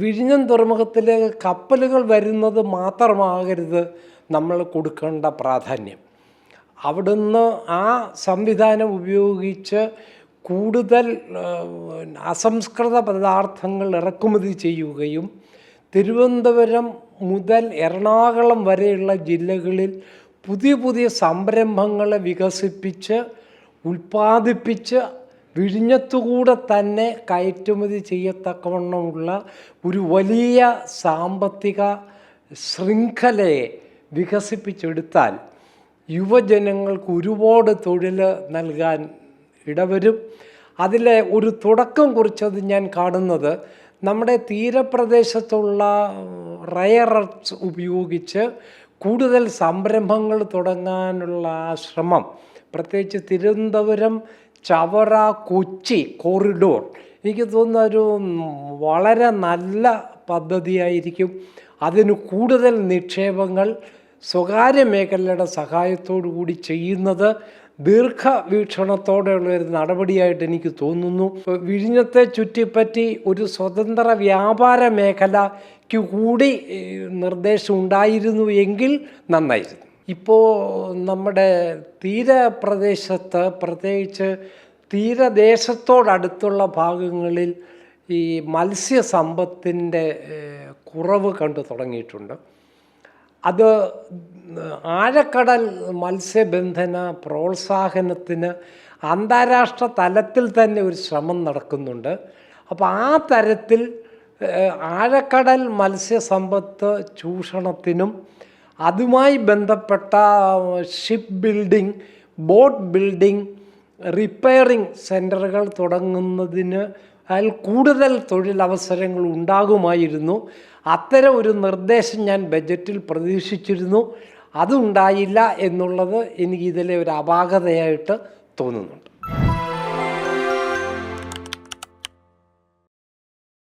വിഴിഞ്ഞം തുറമുഖത്തിലേക്ക് കപ്പലുകൾ വരുന്നത് മാത്രമാകരുത് നമ്മൾ കൊടുക്കേണ്ട പ്രാധാന്യം. അവിടുന്ന് ആ സംവിധാനം ഉപയോഗിച്ച് കൂടുതൽ അസംസ്കൃത പദാർത്ഥങ്ങൾ ഇറക്കുമതി ചെയ്യുകയും തിരുവനന്തപുരം മുതൽ എറണാകുളം വരെയുള്ള ജില്ലകളിൽ പുതിയ പുതിയ സംരംഭങ്ങളെ വികസിപ്പിച്ച് ഉൽപ്പാദിപ്പിച്ച് വിഴിഞ്ഞത്തുകൂടെ തന്നെ കയറ്റുമതി ചെയ്യത്തക്കവണ്ണമുള്ള ഒരു വലിയ സാമ്പത്തിക ശൃംഖലയെ വികസിപ്പിച്ചെടുത്താൽ യുവജനങ്ങൾക്ക് ഒരുപാട് തൊഴിൽ നൽകാൻ ഇടവരും. അതിലെ ഒരു തുടക്കം കുറിച്ചത് ഞാൻ കാണുന്നത് നമ്മുടെ തീരപ്രദേശത്തുള്ള റയർ ഉപയോഗിച്ച് കൂടുതൽ സംരംഭങ്ങൾ തുടങ്ങാനുള്ള ശ്രമം പ്രത്യേകിച്ച് തിരുവനന്തപുരം ചവറ കൊച്ചി കോറിഡോർ എനിക്ക് തോന്നുന്ന ഒരു വളരെ നല്ല പദ്ധതിയായിരിക്കും. അതിന് കൂടുതൽ നിക്ഷേപങ്ങൾ സ്വകാര്യ മേഖലയുടെ സഹായത്തോടു കൂടി ചെയ്യുന്നത് ദീർഘവീക്ഷണത്തോടെയുള്ള ഒരു നടപടിയായിട്ട് എനിക്ക് തോന്നുന്നു. വിഴിഞ്ഞത്തെ ചുറ്റിപ്പറ്റി ഒരു സ്വതന്ത്ര വ്യാപാര മേഖലയ്ക്ക് കൂടി നിർദ്ദേശം ഉണ്ടായിരുന്നു എങ്കിൽ നന്നായിരുന്നു. ഇപ്പോൾ നമ്മുടെ തീരപ്രദേശത്ത് പ്രത്യേകിച്ച് തീരദേശത്തോടടുത്തുള്ള ഭാഗങ്ങളിൽ ഈ മത്സ്യസമ്പത്തിന്റെ കുറവ് കണ്ടു തുടങ്ങിയിട്ടുണ്ട്. അത് ആഴക്കടൽ മത്സ്യബന്ധന പ്രോത്സാഹനത്തിന് അന്താരാഷ്ട്ര തലത്തിൽ തന്നെ ഒരു ശ്രമം നടക്കുന്നുണ്ട്. അപ്പോൾ ആ തരത്തിൽ ആഴക്കടൽ മത്സ്യസമ്പത്ത് ചൂഷണത്തിനും അതുമായി ബന്ധപ്പെട്ട ship building boat building repairing സെന്ററുകൾ തുടങ്ങുന്നതിന് അതിൽ കൂടുതൽ തൊഴിലവസരങ്ങൾ ഉണ്ടാകുമായിരുന്നു. അത്തരം ഒരു നിർദ്ദേശം ഞാൻ ബജറ്റിൽ പ്രതീക്ഷിച്ചിരുന്നു. അതുണ്ടായില്ല എന്നുള്ളത് എനിക്കിതിലെ ഒരു അപാകതയായിട്ട് തോന്നുന്നുണ്ട്.